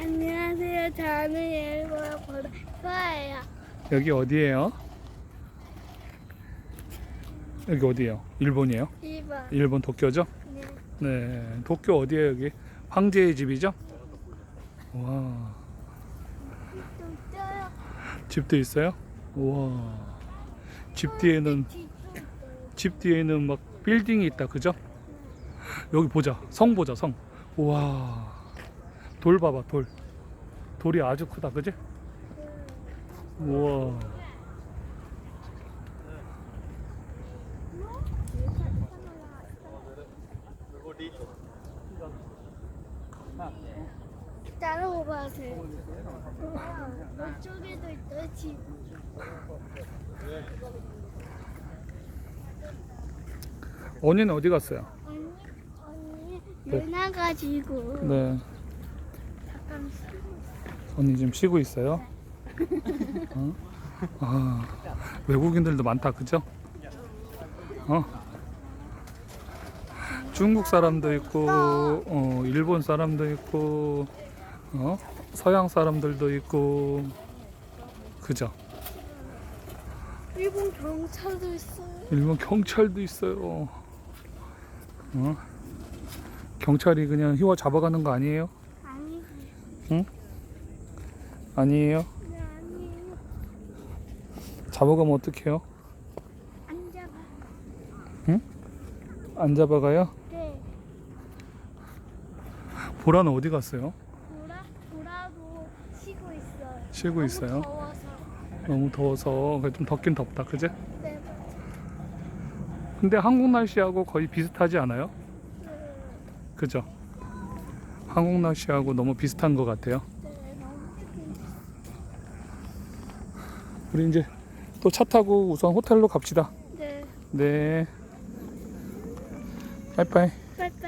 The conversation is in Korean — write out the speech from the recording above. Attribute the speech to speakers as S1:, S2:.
S1: 안녕하세요. 저는 일본어 보러 좋아해요.
S2: 여기 어디예요? 여기 어디예요? 일본이에요?
S1: 2번.
S2: 일본 도쿄죠?
S1: 네.
S2: 네, 도쿄 어디예요 여기? 황제의 집이죠? 와,
S1: 좀 떠요.
S2: 집도 있어요? 와, 집 뒤에는 집 뒤에는 막 빌딩이 있다, 그죠? 여기 보자, 성 보자, 성. 와, 돌 봐봐, 돌. 돌이 아주 크다, 그지? 우와.
S1: 따라오세요. 이쪽에도 있어요, 집.
S2: 언니는 어디 갔어요?
S1: 언니, 언니, 물 나가지고.
S2: 네. 언니 지금 쉬고 있어요. 어? 아, 외국인들도 많다, 그죠? 어? 중국 사람도 있고, 어, 일본 사람도 있고, 어? 서양 사람들도 있고, 그죠?
S1: 일본 경찰도 있어요.
S2: 일본 경찰도 있어요. 어? 경찰이 그냥 휘워 잡아가는 거 아니에요?
S1: 아니,
S2: 아니에요?
S1: 네, 아니에요.
S2: 잡아가면 어떡해요?
S1: 안 잡아.
S2: 안 잡아가요?
S1: 네.
S2: 보라는 어디 갔어요?
S1: 보라, 보라도 쉬고 있어요.
S2: 쉬고
S1: 너무
S2: 있어요?
S1: 더워서.
S2: 너무 더워서 그래 좀 덥긴 덥다, 그제?
S1: 네.
S2: 근데 한국 날씨하고 거의 비슷하지 않아요? 그죠? 한국 날씨하고 너무 비슷한 것 같아요. 우리 이제 또 차 타고 우선 호텔로 갑시다.
S1: 네.
S2: 네. 빠이빠이.
S1: 빠이빠이.